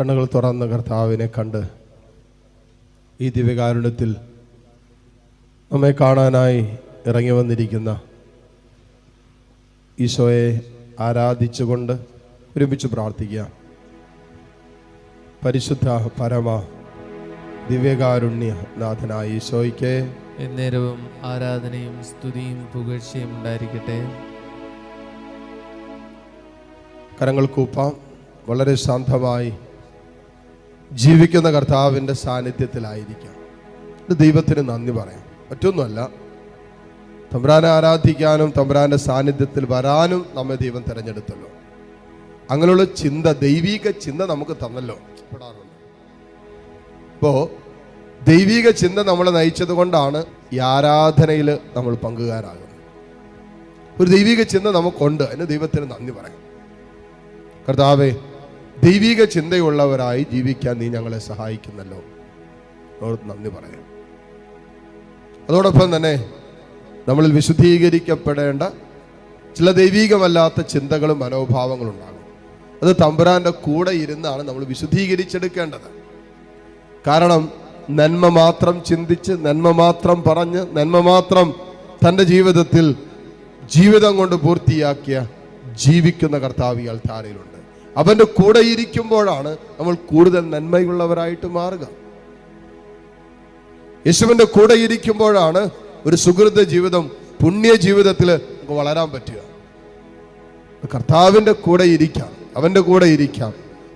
കണ്ണുകൾ തുറന്ന കർത്താവിനെ കണ്ട് ഈ ദിവ്യകാരുണ്യത്തിൽ നമ്മെ കാണാനായി ഇറങ്ങി വന്നിരിക്കുന്ന ഈശോയെ ആരാധിച്ചുകൊണ്ട് ഒരുമിച്ച് പ്രാർത്ഥിക്കുക. പരിശുദ്ധ പരമ ദിവ്യകാരുണ്യ നാഥനായ ഈശോയ്ക്ക് എന്നേരവും ആരാധനയും സ്തുതിയും പുകഴ്ചയും ഉണ്ടായിരിക്കട്ടെ. കരങ്ങൾ കൂപ്പാം. വളരെ ശാന്തമായി ജീവിക്കുന്ന കർത്താവിന്റെ സാന്നിധ്യത്തിലായിരിക്കാം. ഇത് ദൈവത്തിന് നന്ദി പറയാം. മറ്റൊന്നുമല്ല തമ്പ്രാനെ ആരാധിക്കാനും തമ്പ്രാന്റെ സാന്നിധ്യത്തിൽ വരാനും നമ്മെ ദൈവം തിരഞ്ഞെടുത്തല്ലോ. അങ്ങനെയുള്ള ചിന്ത ദൈവീക ചിന്ത നമുക്ക് തന്നല്ലോ. പെടാറുണ്ട്. ഇപ്പോ ദൈവീക ചിന്ത നമ്മളെ നയിച്ചത് കൊണ്ടാണ് ഈ ആരാധനയിൽ നമ്മൾ പങ്കുകാരാകുന്നത്. ഒരു ദൈവിക ചിന്ത നമുക്കുണ്ട്. അതിന് ദൈവത്തിന് നന്ദി പറയാം. കർത്താവെ ദൈവിക ചിന്തയുള്ളവരായി ജീവിക്കാൻ നീ ഞങ്ങളെ സഹായിക്കുന്നല്ലോ. നന്ദി പറയാം. അതോടൊപ്പം തന്നെ നമ്മളിൽ വിശുദ്ധീകരിക്കപ്പെടേണ്ട ചില ദൈവികമല്ലാത്ത ചിന്തകളും മനോഭാവങ്ങളും ഉണ്ടാകും. അത് തമ്പുരാന്റെ കൂടെ ഇരുന്നാണ് നമ്മൾ വിശുദ്ധീകരിച്ചെടുക്കേണ്ടത്. കാരണം നന്മ മാത്രം ചിന്തിച്ച് നന്മ മാത്രം പറഞ്ഞ് നന്മ മാത്രം തന്റെ ജീവിതത്തിൽ ജീവിതം കൊണ്ട് പൂർത്തിയാക്കിയ ജീവിക്കുന്ന കർത്താവിയാൽ ഈ അവന്റെ കൂടെ ഇരിക്കുമ്പോഴാണ് നമ്മൾ കൂടുതൽ നന്മയുള്ളവരായിട്ട് മാറുക. യേശുവിന്റെ കൂടെ ഇരിക്കുമ്പോഴാണ് ഒരു സുഹൃത ജീവിതം പുണ്യ ജീവിതത്തിൽ നമുക്ക് വളരാൻ പറ്റുക. കർത്താവിന്റെ കൂടെ ഇരിക്കാം അവന്റെ കൂടെ ഇരിക്കാം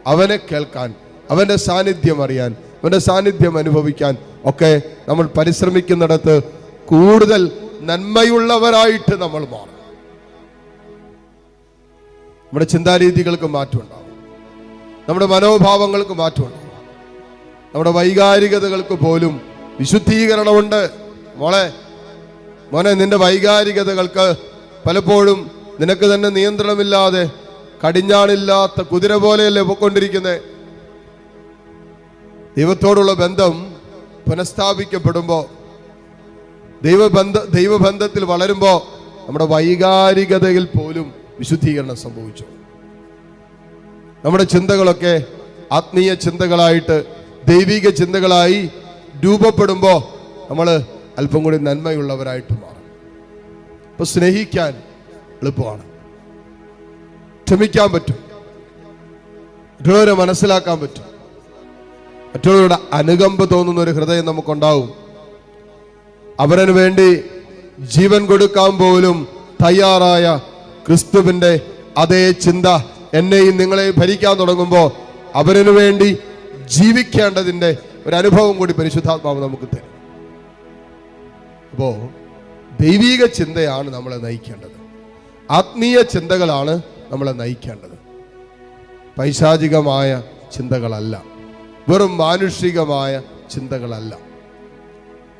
അവനെ കേൾക്കാൻ അവന്റെ സാന്നിധ്യം അറിയാൻ അവന്റെ സാന്നിധ്യം അനുഭവിക്കാൻ ഒക്കെ നമ്മൾ പരിശ്രമിക്കുന്നിടത്ത് കൂടുതൽ നന്മയുള്ളവരായിട്ട് നമ്മൾ മാറും. നമ്മുടെ ചിന്താരീതികൾക്ക് മാറ്റമുണ്ടാവും നമ്മുടെ മനോഭാവങ്ങൾക്ക് മാറ്റമുണ്ടാവും നമ്മുടെ വൈകാരികതകൾക്ക് പോലും വിശുദ്ധീകരണമുണ്ട്. മോളെ മോനെ നിന്റെ വൈകാരികതകൾക്ക് പലപ്പോഴും നിനക്ക് തന്നെ നിയന്ത്രണമില്ലാതെ കടിഞ്ഞാണില്ലാത്ത കുതിര പോലെയല്ലേ പൊക്കൊണ്ടിരിക്കുന്നത് ദൈവത്തോടുള്ള ബന്ധം പുനഃസ്ഥാപിക്കപ്പെടുമ്പോൾ ദൈവബന്ധ ദൈവബന്ധത്തിൽ വളരുമ്പോൾ നമ്മുടെ വൈകാരികതയിൽ പോലും വിശുദ്ധീകരണം സംഭവിച്ചു. നമ്മുടെ ചിന്തകളൊക്കെ ആത്മീയ ചിന്തകളായിട്ട് ദൈവിക ചിന്തകളായി രൂപപ്പെടുമ്പോൾ നമ്മൾ അല്പം കൂടി നന്മയുള്ളവരായിട്ട് മാറും. ഇപ്പൊ സ്നേഹിക്കാൻ എളുപ്പമാണ്. ക്ഷമിക്കാൻ പറ്റും. മറ്റുള്ളവരെ മനസ്സിലാക്കാൻ പറ്റും. മറ്റുള്ളവരുടെ അനുകമ്പ തോന്നുന്ന ഒരു ഹൃദയം നമുക്കുണ്ടാവും. അവരനു വേണ്ടി ജീവൻ കൊടുക്കാൻ പോലും തയ്യാറായ ക്രിസ്തുവിന്റെ അതേ ചിന്ത എന്നെയും നിങ്ങളെ ഭരിക്കാൻ തുടങ്ങുമ്പോൾ അവരിനു വേണ്ടി ജീവിക്കേണ്ടതിന്റെ ഒരു അനുഭവം കൂടി പരിശുദ്ധാത്മാവ് നമുക്ക് തരും. അപ്പോ ദൈവീക ചിന്തയാണ് നമ്മളെ നയിക്കേണ്ടത്. ആത്മീയ ചിന്തകളാണ് നമ്മളെ നയിക്കേണ്ടത്. പൈശാചികമായ ചിന്തകളല്ല. വെറും മാനുഷികമായ ചിന്തകളല്ല.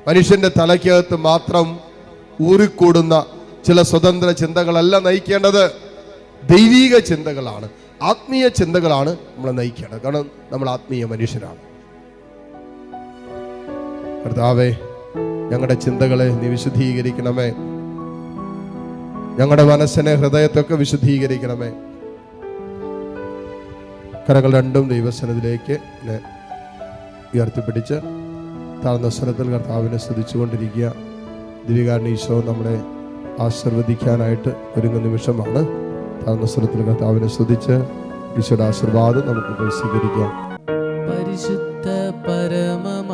മനുഷ്യന്റെ തലയ്ക്കകത്ത് മാത്രം ഊറിക്കൂടുന്ന ചില സ്വതന്ത്ര ചിന്തകളല്ല നയിക്കേണ്ടത്. ദൈവീക ചിന്തകളാണ്. ആത്മീയ ചിന്തകളാണ് നമ്മളെ നയിക്കേണ്ടത്. കാരണം നമ്മൾ ആത്മീയ മനുഷ്യരാണ്. കർത്താവേ ഞങ്ങളുടെ ചിന്തകളെ നീ വിശുദ്ധീകരിക്കണമേ. ഞങ്ങളുടെ മനസ്സിനെ ഹൃദയത്തൊക്കെ വിശുദ്ധീകരിക്കണമേ. കരങ്ങൾ രണ്ടും ദൈവസനത്തിലേക്ക് എന്നെ ഉയർത്തിപ്പിടിച്ച് താഴ്ന്ന സ്വരത്തിൽ കർത്താവിനെ സ്തുതിച്ചുകൊണ്ടിരിക്കുക. ദിവികാരൻ ഈശോ നമ്മളെ ആശീർവദിക്കാനായിട്ട് ഒരുങ്ങുന്ന നിമിഷമാണ് താഴ്ന്ന സ്വരത്തിൽ കർത്താവിനെ ശ്രദ്ധിച്ച് ഈശോയുടെ ആശീർവാദം നമുക്ക് സ്വീകരിക്കാം. പരിശുദ്ധ പരമ